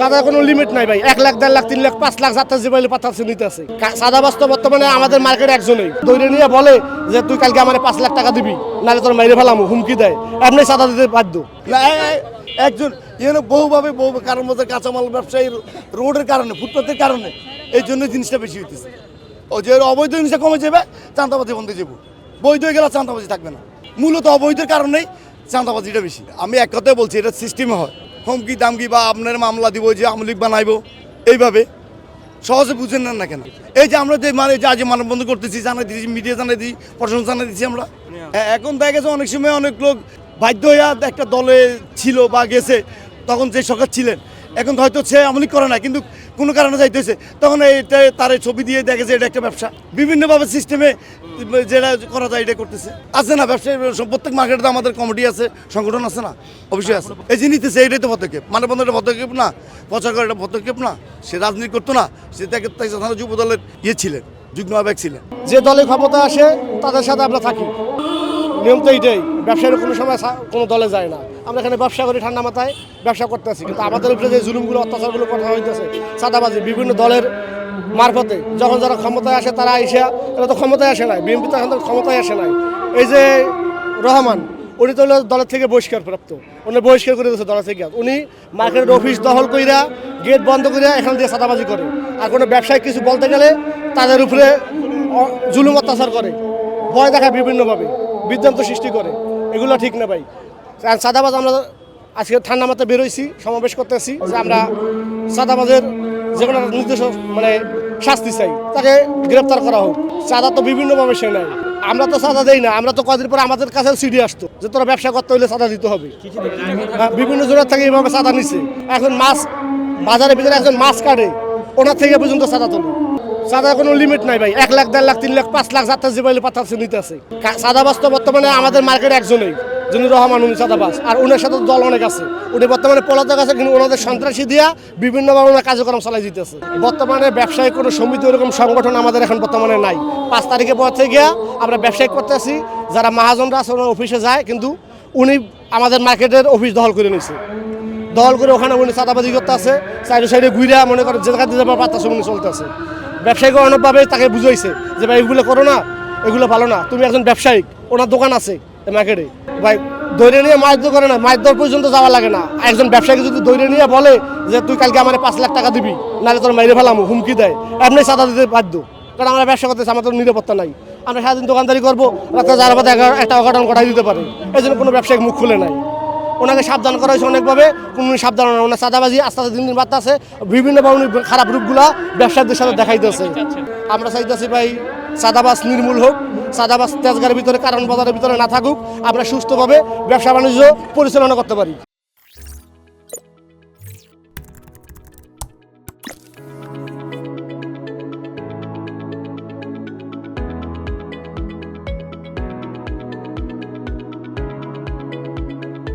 সাদা কোনো লিমিট নাই ভাই। এক লাখ, দেড় লাখ, তিন লাখ, পাঁচ লাখ যাত্রা যে পাঠাচ্ছে নিতে আছে সাদা বর্তমানে আমাদের মার্কেটে দৌড়ে নিয়ে বলে যে, তুই কালকে আমার পাঁচ লাখ টাকা দিবি, নাহলে তোর ফেলাম, হুমকি দেয়। সাদা দিতে বাধ্য? একজন এখানে বহুভাবে বহু কারোর মধ্যে কাঁচামাল ব্যবসায়ী রোডের কারণে, ফুটপাতের কারণে, এই জন্য জিনিসটা বেশি হইতেছে। ও যে অবৈধ জিনিসটা কমে যাবে, চাঁদাবাজি বন্ধ যাব। বৈধ হয়ে গেলে চাঁদাবাজি থাকবে না। মূলত অবৈধের কারণেই চাঁদাবাজিটা বেশি। আমি এক কথায় বলছি, এটা সিস্টেমে হয়। হুমকি দামকি বা আপনার মামলা দিব যে আমলিক বানাইব এইভাবে। সহজে বুঝেন না না কেন? এই যে আমরা যে মানে যে আজ মানববন্ধ করতেছি জানাই দিচ্ছি মিডিয়া জানাই দিই প্রশাসন জানাই দিচ্ছি আমরা। হ্যাঁ, এখন দেখা গেছে অনেক সময় অনেক লোক বাধ্য হইয়া একটা দলে ছিল বা গেছে তখন যে সরকার ছিলেন। এখন হয়তো সে আমলিক করে না কিন্তু কোনো কারণে যাইতেছে, তখন এটা তার ছবি দিয়ে দেখেছে এটা একটা ব্যবসা। বিভিন্নভাবে সিস্টেমে যেটা করা যায় এটা করতেছে। আছে না ব্যবসায়ী প্রত্যেক মার্কেটে আমাদের কমিটি আছে, সংগঠন আছে না, অবশ্যই আছে। এই যে নিতেছে এটাই তো পদক্ষেপ। মানে বন্ধ একটা পদক্ষেপ না। প্রচার করে একটা পদক্ষেপ না। সে রাজনীতি করতো না, সে তাকে যুব দলের ইয়ে ছিলেন, যুগ্ম আবেগ ছিলেন। যে দলে ক্ষমতা আসে, তাদের সাথে আমরা থাকি। নিয়ম তো এইটাই। ব্যবসায়ের কোনো সময় কোনো দলে যায় না। আমরা এখানে ব্যবসা করি ঠান্ডা মাথায়, ব্যবসা করতেছি। কিন্তু আমাদের উপরে যে জুলুমগুলো অত্যাচারগুলো করা হইতেছে সাদাবাজি বিভিন্ন দলের মারফতে, যখন যারা ক্ষমতায় আসে তারা আইসা এরা তো ক্ষমতায় আসে নাই, বিএনপি তো এখন ক্ষমতায় আসে নাই। এই যে রহমান, উনি তো দলের থেকে বহিষ্কার প্রাপ্ত উনি বহিষ্কার করে দিয়েছে দলের থেকে। উনি মার্কেটের অফিস দখল কইরা, গেট বন্ধ কইরা এখান দিয়ে সাদাবাজি করে। আর কোনো ব্যবসায়িক কিছু বলতে গেলে তাদের উপরে জুলুম অত্যাচার করে। ভয় দেখায় বিভিন্নভাবে, বিভ্রান্ত সৃষ্টি করে। এগুলো ঠিক না ভাই। সাদাবাজ আমরা আজকে ঠান্ডা মাথায় বেরোইছি সমাবেশ করতেছি যে আমরা সাদাবাজের যে কোনো নির্দেশ মানে শাস্তি চাই তাকে গ্রেপ্তার করা হোক। চাঁদা তো বিভিন্নভাবে সে নেয়। আমরা তো চাঁদা দেই না আমরা তো কদিন পরে আমাদের কাছে সিডি আসতো যে তোরা ব্যবসা করতে হলে চাঁদা দিতে হবে। হ্যাঁ, বিভিন্ন জোরের থেকে এইভাবে চাঁদা নিছে। এখন মাছ বাজারের ভিতরে একজন মাছ কাটে ওনার থেকে পর্যন্ত চাঁদা তোলে। সাদা কোনো লিমিট নাই ভাই। এক লাখ, দেড় লাখ, তিন লাখ, পাঁচ লাখ যাত্রা যে পাঠাচ্ছে নিতে আছে। সাদাবাস তো বর্তমানে আমাদের মার্কেটে একজনই, যিনি রহমান, উনি সাদাবাস আর উনার সাথে দল অনেক আছে। উনি বর্তমানে পলাতক আছে, কিন্তু ওনাদের সন্ত্রাসী দিয়া বিভিন্নভাবে ওনার কার্যক্রম চালাই দিতেছে। বর্তমানে ব্যবসায়িক কোনো সমিতি ওরকম সংগঠন আমাদের এখন বর্তমানে নাই। পাঁচ তারিখে পর থেকে আমরা ব্যবসায়িক করতেছি, যারা মহাজনরা আছে ওনার অফিসে যায়, কিন্তু উনি আমাদের মার্কেটের অফিস দখল করে নিছে। দল করে ওখানে উনি চাঁদাবাজি করতে আছে সাইডে সাইডে ঘুরে মনে করেন যে জায়গা দিয়ে পাত্তা উনি চলতে আছে ব্যবসায়িক অনেকভাবে তাকে বুঝাইছে যে ভাই এগুলো করো না, এগুলো ভালো না। তুমি একজন ব্যবসায়িক, ওনার দোকান আছে মার্কেটে। ভাই দৈরে নিয়ে মাছ দর করে না, মাছ দর পর্যন্ত যাওয়া লাগে না। একজন ব্যবসায়ীকে যদি দৈরে নিয়ে বলে যে তুই কালকে আমার পাঁচ লাখ টাকা দিবি, নাহলে তোর মাইরে ফেলাম, হুমকি দেয়। এমনি চাঁদা দিতে বাধ্য। কারণ আমরা ব্যবসা করতেছি, আমাদের নিরাপত্তা নাই। আমরা সারাদিন দোকানদারি করব রাত্রে যার মধ্যে একটা অঘটন ঘটাই দিতে পারে। এই জন্য কোনো ব্যবসায়িক মুখ খুলে নাই। ওনাকে সাবধান করা হয়েছে অনেকভাবে। কোনো সাবধান না। ওনার চাঁদাবাজি আস্তে আস্তে দিন দিন বাড়তে আছে। বিভিন্নভাবে উনি খারাপ রূপগুলা ব্যবসায়ীদের সাথে দেখাইতেছে আমরা চাইতেছি ভাই সাদাবাস নির্মূল হোক সাদাবাস তেজগারের ভিতরে, কারণ বাজারের ভিতরে না থাকুক, আমরা সুস্থভাবে ব্যবসা বাণিজ্য পরিচালনা করতে পারি।